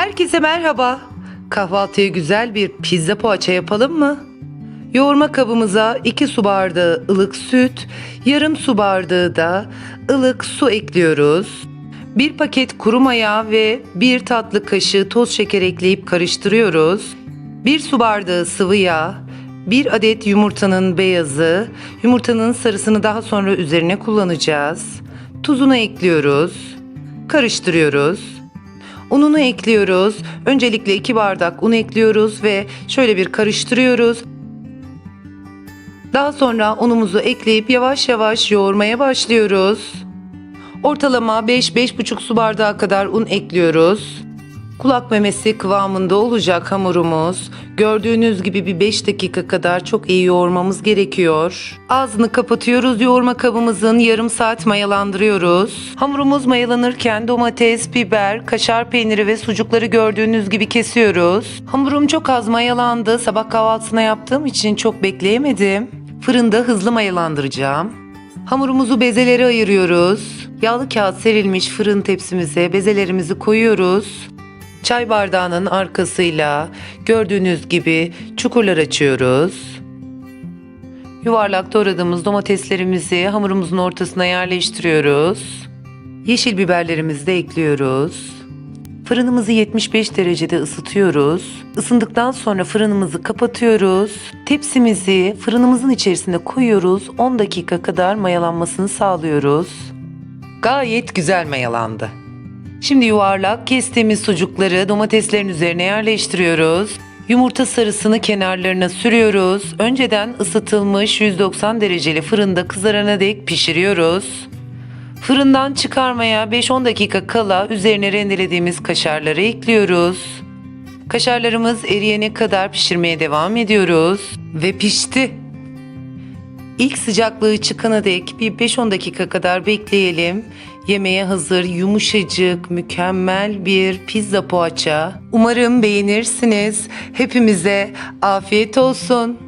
Herkese merhaba. Kahvaltıya güzel bir pizza poğaça yapalım mı? Yoğurma kabımıza 2 su bardağı ılık süt, yarım su bardağı da ılık su ekliyoruz. Bir paket kuru maya ve bir tatlı kaşığı toz şeker ekleyip karıştırıyoruz. Bir su bardağı sıvı yağ, bir adet yumurtanın beyazı, yumurtanın sarısını daha sonra üzerine kullanacağız. Tuzunu ekliyoruz. Karıştırıyoruz. Ununu ekliyoruz. Öncelikle 2 bardak un ekliyoruz ve şöyle bir karıştırıyoruz. Daha sonra unumuzu ekleyip yavaş yavaş yoğurmaya başlıyoruz. Ortalama 5-5,5 su bardağı kadar un ekliyoruz. Kulak memesi kıvamında olacak hamurumuz. Gördüğünüz gibi bir 5 dakika kadar çok iyi yoğurmamız gerekiyor. Ağzını kapatıyoruz yoğurma kabımızın yarım saat mayalandırıyoruz. Hamurumuz mayalanırken domates, biber, kaşar peyniri ve sucukları gördüğünüz gibi kesiyoruz. Hamurum çok az mayalandı. Sabah kahvaltısına yaptığım için çok bekleyemedim. Fırında hızlı mayalandıracağım. Hamurumuzu bezelere ayırıyoruz. Yağlı kağıt serilmiş fırın tepsimize bezelerimizi koyuyoruz. Çay bardağının arkasıyla gördüğünüz gibi çukurlar açıyoruz. Yuvarlak doğradığımız domateslerimizi hamurumuzun ortasına yerleştiriyoruz. Yeşil biberlerimizi de ekliyoruz. Fırınımızı 75 derecede ısıtıyoruz. Isındıktan sonra fırınımızı kapatıyoruz. Tepsimizi fırınımızın içerisine koyuyoruz. 10 dakika kadar mayalanmasını sağlıyoruz. Gayet güzel mayalandı. Şimdi yuvarlak kestiğimiz sucukları domateslerin üzerine yerleştiriyoruz. Yumurta sarısını kenarlarına sürüyoruz. Önceden ısıtılmış 190 dereceli fırında kızarana dek pişiriyoruz. Fırından çıkarmaya 5-10 dakika kala üzerine rendelediğimiz kaşarları ekliyoruz. Kaşarlarımız eriyene kadar pişirmeye devam ediyoruz. Ve pişti. İlk sıcaklığı çıkana dek bir 5-10 dakika kadar bekleyelim. Yemeğe hazır yumuşacık, mükemmel bir pizza poğaça. Umarım beğenirsiniz. Hepimize afiyet olsun.